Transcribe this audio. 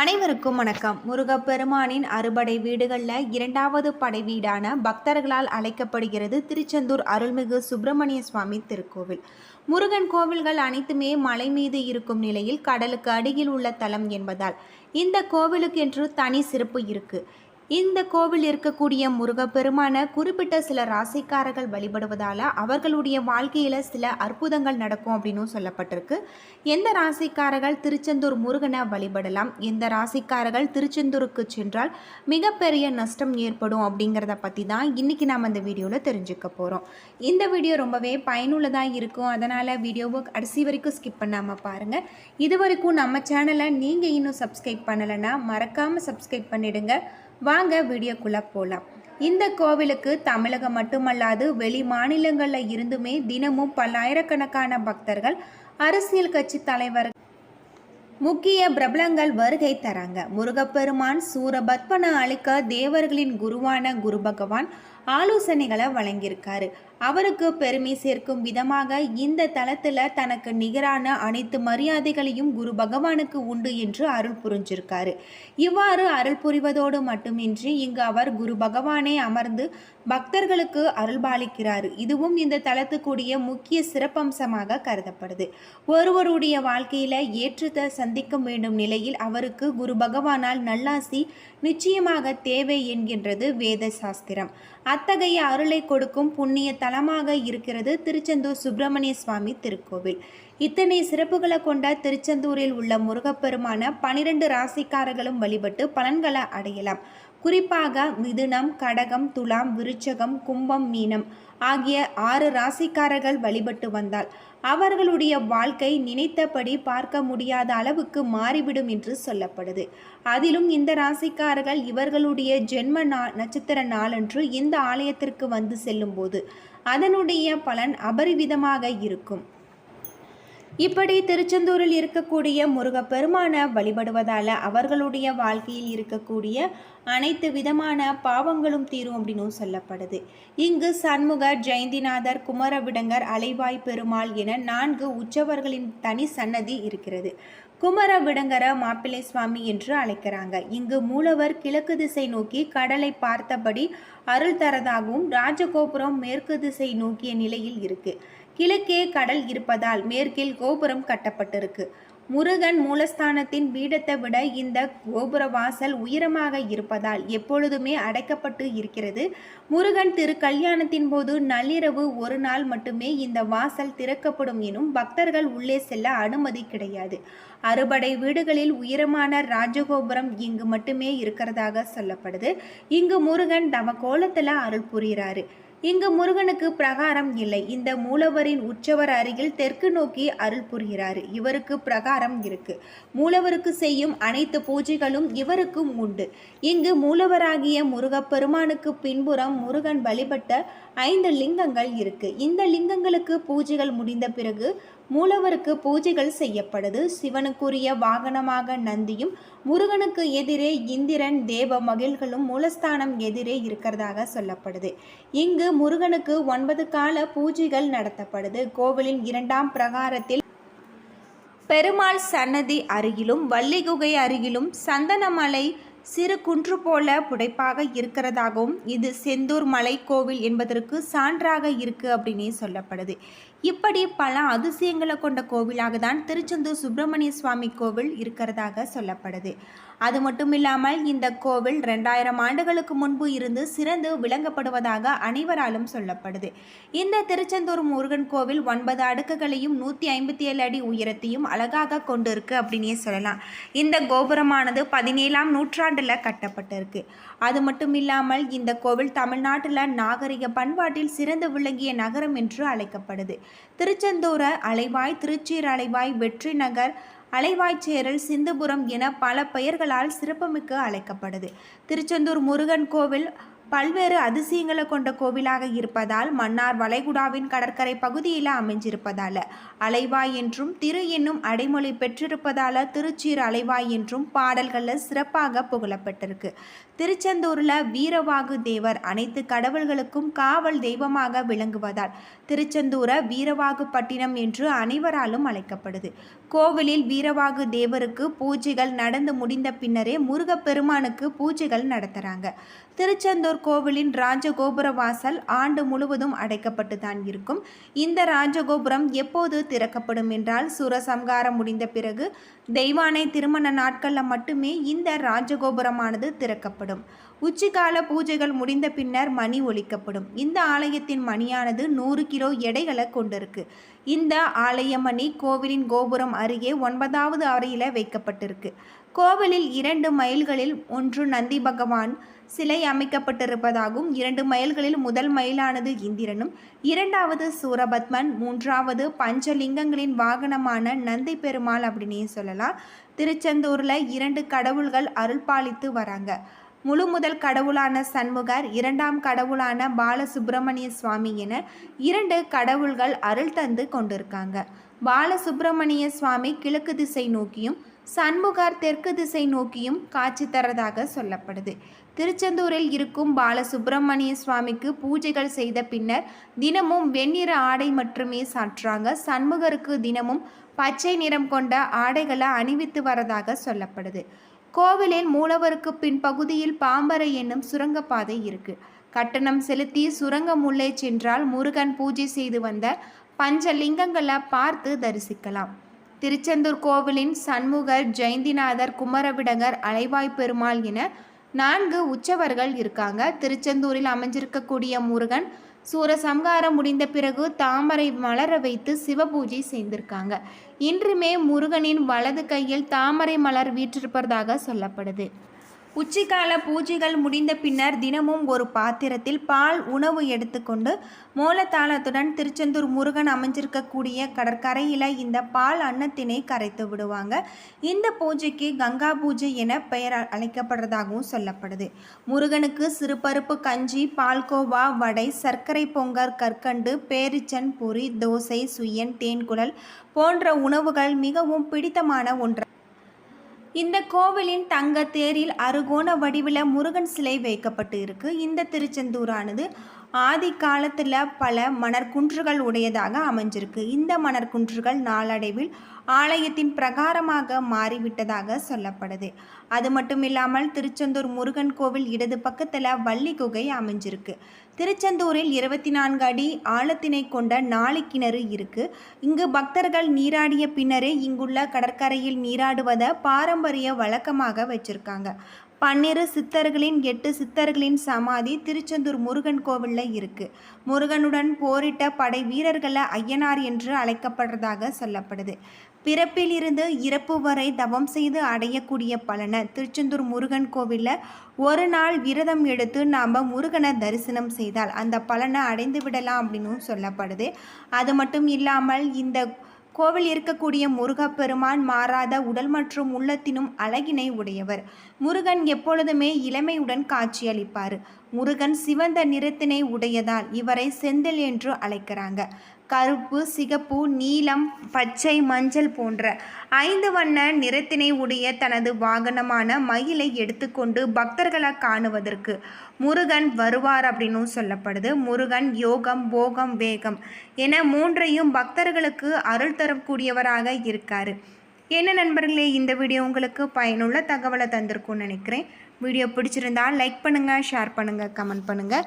அனைவருக்கும் வணக்கம். முருகப்பெருமானின் அறுபடை வீடுகளில் இரண்டாவது படை வீடான பக்தர்களால் அழைக்கப்படுகிறது திருச்செந்தூர் அருள்மிகு சுப்பிரமணிய சுவாமி திருக்கோவில். முருகன் கோவில்கள் அனைத்துமே மலை மீது இருக்கும் நிலையில் கடலுக்கு அடியில் உள்ள தலம் என்பதால் இந்த கோவிலுக்கென்று தனி சிறப்பு இருக்கு. இந்த கோவில் இருக்கக்கூடிய முருகப்பெருமான குறிப்பிட்ட சில ராசிக்காரர்கள் வழிபடுவதால் அவர்களுடைய வாழ்க்கையில் சில அற்புதங்கள் நடக்கும் அப்படின்னும் சொல்லப்பட்டிருக்கு. எந்த ராசிக்காரர்கள் திருச்செந்தூர் முருகனை வழிபடலாம்? எந்த ராசிக்காரர்கள் திருச்செந்தூருக்கு சென்றால் மிகப்பெரிய நஷ்டம் ஏற்படும் அப்படிங்கிறத பற்றி தான் இன்றைக்கி நாம் இந்த வீடியோவில் தெரிஞ்சுக்க போகிறோம் இந்த வீடியோ ரொம்பவே பயனுள்ளதாக இருக்கும். அதனால் வீடியோவை கடைசி வரைக்கும் ஸ்கிப் பண்ணாமல் பாருங்கள் இது வரைக்கும் நம்ம சேனலை நீங்கள் இன்னும் சப்ஸ்கிரைப் பண்ணலைன்னா மறக்காமல் சப்ஸ்கிரைப் பண்ணிவிடுங்க வாங்க வீடியோக்குள்ளே போகலாம் இந்த கோவிலுக்கு தமிழகம் மட்டுமல்லாது வெளி மாநிலங்களில் இருந்துமே தினமும் பல்லாயிரக்கணக்கான பக்தர்கள் அரசியல் கட்சி தலைவர் முக்கிய பிரபலங்கள் வருகை தராங்க. முருகப்பெருமான் சூரபத்மனை அழிக்க தேவர்களின் குருவான குரு பகவான் ஆலோசனைகளை வழங்கியிருக்காரு. அவருக்கு பெருமை சேர்க்கும் விதமாக இந்த தளத்தில் தனக்கு நிகரான அனைத்து மரியாதைகளையும் குரு பகவானுக்கு உண்டு என்று அருள் புரிஞ்சிருக்காரு. இவ்வாறு அருள் புரிவதோடு மட்டுமின்றி இங்கு அவர் குரு பகவானே அமர்ந்து பக்தர்களுக்கு அருள்பாலிக்கிறார். இதுவும் இந்த தளத்துக்குரிய முக்கிய சிறப்பம்சமாக கருதப்படுது. ஒருவருடைய வாழ்க்கையில ஏற்றத்தை சந்திக்க வேண்டும் நிலையில் அவருக்கு குரு பகவானால் நல்லாசி நிச்சயமாக தேவை என்கின்றது வேத சாஸ்திரம். அத்தகைய அருளை கொடுக்கும் புண்ணிய தலமாக இருக்கிறது திருச்செந்தூர் சுப்பிரமணிய சுவாமி திருக்கோவில். இத்தனை சிறப்புகளை கொண்ட திருச்செந்தூரில் உள்ள முருகப்பெருமான பனிரெண்டு ராசிக்காரர்களும் வழிபட்டு பலன்களை அடையலாம். குறிப்பாக மிதுனம் கடகம் துலாம் விருச்சகம் கும்பம் மீனம் ஆகிய ஆறு ராசிக்காரர்கள் வழிபட்டு வந்தால் அவர்களுடைய வாழ்க்கை நினைத்தபடி பார்க்க முடியாத அளவுக்கு மாறிவிடும் என்று சொல்லப்படுது. அதிலும் இந்த ராசிக்காரர்கள் இவர்களுடைய ஜென்ம நா நட்சத்திர நாளன்று இந்த ஆலயத்திற்கு வந்து செல்லும்போது அதனுடைய பலன் அபரிவிதமாக இருக்கும். இப்படி திருச்செந்தூரில் இருக்கக்கூடிய முருகப்பெருமான வழிபடுவதால் அவர்களுடைய வாழ்க்கையில் இருக்கக்கூடிய அனைத்து விதமான பாவங்களும் தீரும் அப்படின்னு சொல்லப்படுது. இங்கு சண்முக ஜெயந்திநாதர் குமரவிடங்கர் அலைவாய் பெருமாள் என நான்கு உற்சவர்களின் தனி சன்னதி இருக்கிறது. குமர விடங்கர மாப்பிள்ளை சுவாமி என்று அழைக்கிறாங்க. இங்கு மூலவர் கிழக்கு திசை நோக்கி கடலை பார்த்தபடி அருள் தரதாகவும் ராஜகோபுரம் மேற்கு திசை நோக்கிய நிலையில் இருக்குது கிழக்கே கடல் இருப்பதால் மேற்கில் கோபுரம் கட்டப்பட்டிருக்கு. முருகன் மூலஸ்தானத்தின் பீடத்தை விட இந்த கோபுர வாசல் உயரமாக இருப்பதால் எப்பொழுதுமே அடைக்கப்பட்டு இருக்கிறது. முருகன் திரு கல்யாணத்தின் போது நள்ளிரவு ஒரு நாள் மட்டுமே இந்த வாசல் திறக்கப்படும் எனும் பக்தர்கள் உள்ளே செல்ல அனுமதி கிடையாது. அறுபடை வீடுகளில் உயரமான ராஜகோபுரம் இங்கு மட்டுமே இருக்கிறதாக சொல்லப்படுது. இங்கு முருகன் தம கோலத்தில் அருள் புரிகிறாரு. இங்கு முருகனுக்கு பிரகாரம் இல்லை. இந்த மூலவரின் உற்சவர் அருகில் தெற்கு நோக்கி அருள் புரிகிறார். இவருக்கு பிரகாரம் இருக்கு. மூலவருக்கு செய்யும் அனைத்து பூஜைகளும் இவருக்கும் உண்டு. இங்கு மூலவராகிய முருகப்பெருமானுக்கு பின்புறம் முருகன் வழிபட்ட ஐந்து லிங்கங்கள் இருக்கு. இந்த லிங்கங்களுக்கு பூஜைகள் முடிந்த பிறகு மூலவருக்கு பூஜைகள் செய்யப்படுது. சிவனுக்குரிய வாகனமாக நந்தியும் முருகனுக்கு எதிரே இந்திரன் தேவ மகிழ்களும் மூலஸ்தானம் எதிரே இருக்கிறதாக சொல்லப்படுது. இங்கு முருகனுக்கு ஒன்பது கால பூஜைகள் நடத்தப்படுது. கோவிலின் இரண்டாம் பிரகாரத்தில் பெருமாள் சன்னதி அருகிலும் வள்ளிகுகை அருகிலும் சந்தனமலை சிறு குன்று போல புடைப்பாக இருக்கிறதாகவும் இது செந்தூர் மலை கோவில் என்பதற்கு சான்றாக இருக்கு அப்படின்னே சொல்லப்படுது. இப்படி பல அதிசயங்களை கொண்ட கோவிலாக தான் திருச்செந்தூர் சுப்பிரமணிய சுவாமி கோவில் இருக்கிறதாக சொல்லப்படுது. அது மட்டும் இல்லாமல் இந்த கோவில் ரெண்டாயிரம் ஆண்டுகளுக்கு முன்பு இருந்து சிறந்து விளங்கப்படுவதாக அனைவராலும் சொல்லப்படுது. இந்த திருச்செந்தூர் முருகன் கோவில் ஒன்பது அடுக்குகளையும் நூற்றி ஐம்பத்தி ஏழு அடி உயரத்தையும் அழகாக கொண்டிருக்கு அப்படின்னே சொல்லலாம். இந்த கோபுரமானது பதினேழாம் நூற்றாண்டில் கட்டப்பட்டிருக்கு. அது மட்டும் இல்லாமல் இந்த கோவில் தமிழ்நாட்டில் நாகரிக பண்பாட்டில் சிறந்து விளங்கிய நகரம் என்று அழைக்கப்படுது. திருச்செந்தூர அலைவாய் திருச்சீர் அலைவாய் வெற்றி நகர் அலைவாய்ச்சேரல் சிந்துபுரம் என பல பெயர்களால் சிறப்புமிக்க அழைக்கப்படுது. திருச்செந்தூர் முருகன் கோவில் பல்வேறு அதிசயங்களை கொண்ட கோவிலாக இருப்பதால் மன்னார் வளைகுடாவின் கடற்கரை பகுதியில் அமைஞ்சிருப்பதால். அலைவாய் என்றும் திரு என்னும் அடைமொழி பெற்றிருப்பதால் திருச்சீர் அலைவாய் என்றும் பாடல்களில் சிறப்பாக புகழப்பட்டிருக்கு. திருச்செந்தூரில் வீரவாகு தேவர் அனைத்து கடவுள்களுக்கும் காவல் தெய்வமாக விளங்குவதால் திருச்செந்தூர வீரவாகு பட்டினம் என்று அனைவராலும் அழைக்கப்படுது. கோவிலில் வீரவாகு தேவருக்கு பூஜைகள் நடந்து முடிந்த பின்னரே முருகப்பெருமானுக்கு பூஜைகள் நடத்துகிறாங்க திருச்செந்தூர் கோவிலின் ராஜகோபுர வாசல் ஆண்டு முழுவதும் அடைக்கப்பட்டு தான் இருக்கும். இந்த ராஜகோபுரம் எப்போது திறக்கப்படும் என்றால் சுரசம்காரம் முடிந்த பிறகு தெய்வானை திருமண நாட்களில் மட்டுமே இந்த ராஜகோபுரமானது திறக்கப்படும். உச்சிகால பூஜைகள் முடிந்த பின்னர் மணி ஒழிக்கப்படும் இந்த ஆலயத்தின் மணியானது நூறு கிலோ எடைகளை கொண்டிருக்கு. இந்த ஆலய மணி கோவிலின் கோபுரம் அருகே ஒன்பதாவது அறையில் வைக்கப்பட்டிருக்கு. கோவிலில் இரண்டு மைல்களில் ஒன்று நந்தி பகவான் சிலை அமைக்கப்பட்டிருப்பதாகவும் இரண்டு மைல்களில் முதல் மயிலானது இந்திரனும் இரண்டாவது சூரபத்மன் மூன்றாவது பஞ்சலிங்கங்களின் வாகனமான நந்தி பெருமாள் அப்படின்னே சொல்லலாம். திருச்செந்தூரில் இரண்டு கடவுள்கள் அருள்பாலித்து வராங்க. முழு முதல் கடவுளான சண்முகர் இரண்டாம் கடவுளான பாலசுப்பிரமணிய சுவாமி என இரண்டு கடவுள்கள் அருள் தந்து கொண்டிருக்காங்க. பாலசுப்பிரமணிய சுவாமி கிழக்கு திசை நோக்கியும் சண்முகார் தெற்கு திசை நோக்கியும் காட்சி தரதாக சொல்லப்படுது. திருச்செந்தூரில் இருக்கும் பாலசுப்பிரமணிய சுவாமிக்கு பூஜைகள் செய்த பின்னர் தினமும் வெண்ணிற ஆடை மட்டுமே சாற்றாங்க. சண்முகருக்கு தினமும் பச்சை நிறம் கொண்ட ஆடைகளை அணிவித்து வரதாக சொல்லப்படுது. கோவிலின் மூலவருக்கு பின்பகுதியில் பாம்பரை என்னும் சுரங்கப்பாதை இருக்கு. கட்டணம் செலுத்தி சுரங்கம் உள்ளே சென்றால் முருகன் பூஜை செய்து வந்த பஞ்சலிங்கங்களை பார்த்து தரிசிக்கலாம். திருச்செந்தூர் கோவிலின் சண்முகர் ஜெயந்திநாதர் குமரவிடங்கர் அலைவாய் பெருமாள் என நான்கு உற்சவர்கள் இருக்காங்க. திருச்செந்தூரில் அமைஞ்சிருக்கக்கூடிய முருகன் சூரசம்காரம் முடிந்த பிறகு தாமரை மலர வைத்து சிவபூஜை செய்திருக்காங்க. இன்றுமே முருகனின் வலது கையில் தாமரை மலர் வீற்றிருப்பதாக சொல்லப்படுது. உச்சிக்கால பூஜைகள் முடிந்த பின்னர் தினமும் ஒரு பாத்திரத்தில் பால் உணவு எடுத்துக்கொண்டு மூலத்தாளத்துடன் திருச்செந்தூர் முருகன் அமைஞ்சிருக்கக்கூடிய கடற்கரையில் இந்த பால் அன்னத்தினை கரைத்து விடுவாங்க. இந்த பூஜைக்கு கங்கா பூஜை என பெயர் அழைக்கப்படுறதாகவும் சொல்லப்படுது. முருகனுக்கு சிறுபருப்பு கஞ்சி பால்கோவா வடை சர்க்கரை பொங்கல் கற்கண்டு பேரிச்சன் பொரி தோசை சுயன் தேன்குழல் போன்ற உணவுகள் மிகவும் பிடித்தமான ஒன்று இந்த கோவிலின் தங்க தேரில் அருகோண வடிவில் முருகன் சிலை வைக்கப்பட்டு இருக்கு இந்த திருச்செந்தூரானது ஆதி காலத்தில் பல மணற்குன்றுகள் உடையதாக அமைஞ்சிருக்கு. இந்த மணற்குன்றுகள் நாளடைவில் ஆலயத்தின் பிரகாரமாக மாறிவிட்டதாக சொல்லப்படுது. அது மட்டும் இல்லாமல் திருச்செந்தூர் முருகன் கோவில் இடது பக்கத்தில் வள்ளி குகை அமைஞ்சிருக்கு. திருச்செந்தூரில் இருபத்தி நான்கு அடி ஆழத்தினை கொண்ட நாளி கிணறு இருக்கு. இங்கு பக்தர்கள் நீராடிய பின்னரே இங்குள்ள கடற்கரையில் நீராடுவதை பாரம்பரிய வழக்கமாக வச்சிருக்காங்க. பன்னிரு சித்தர்களின் எட்டு சித்தர்களின் சமாதி திருச்செந்தூர் முருகன் கோவிலில் இருக்குது முருகனுடன் போரிட்ட படை வீரர்களை ஐயனார் என்று அழைக்கப்படுறதாக சொல்லப்படுது. பிறப்பிலிருந்து இறப்பு வரை தவம் செய்து அடையக்கூடிய பலனை திருச்செந்தூர் முருகன் கோவிலில் ஒரு நாள் விரதம் எடுத்து நாம் முருகனை தரிசனம் செய்தால் அந்த பலனை அடைந்து விடலாம் அப்படின்னு சொல்லப்படுது. அது மட்டும் இல்லாமல் இந்த கோவில் இருக்கக்கூடிய முருகப்பெருமான் மாறாத உடல் மற்றும் உள்ளத்தினும் அழகினை உடையவர். முருகன் எப்பொழுதுமே இளமையுடன் காட்சியளிப்பார். முருகன் சிவந்த நிறத்தினை உடையதால் இவரை செந்தில் என்று அழைக்கிறாங்க. கருப்பு சிகப்பு நீலம் பச்சை மஞ்சள் போன்ற ஐந்து வண்ண நிறத்தினை உடைய தனது வாகனமான மயிலை எடுத்துக்கொண்டு பக்தர்களை காணுவதற்கு முருகன் வருவார் அப்படின்னும் சொல்லப்படுது. முருகன் யோகம் போகம் வேகம் என மூன்றையும் பக்தர்களுக்கு அருள் தரக்கூடியவராக இருக்கார். என்ன நண்பர்களே இந்த வீடியோ உங்களுக்கு பயனுள்ள தகவலை தந்திருக்கும்னு நினைக்கிறேன். வீடியோ பிடிச்சிருந்தால் லைக் பண்ணுங்கள் ஷேர் பண்ணுங்கள் கமெண்ட் பண்ணுங்கள்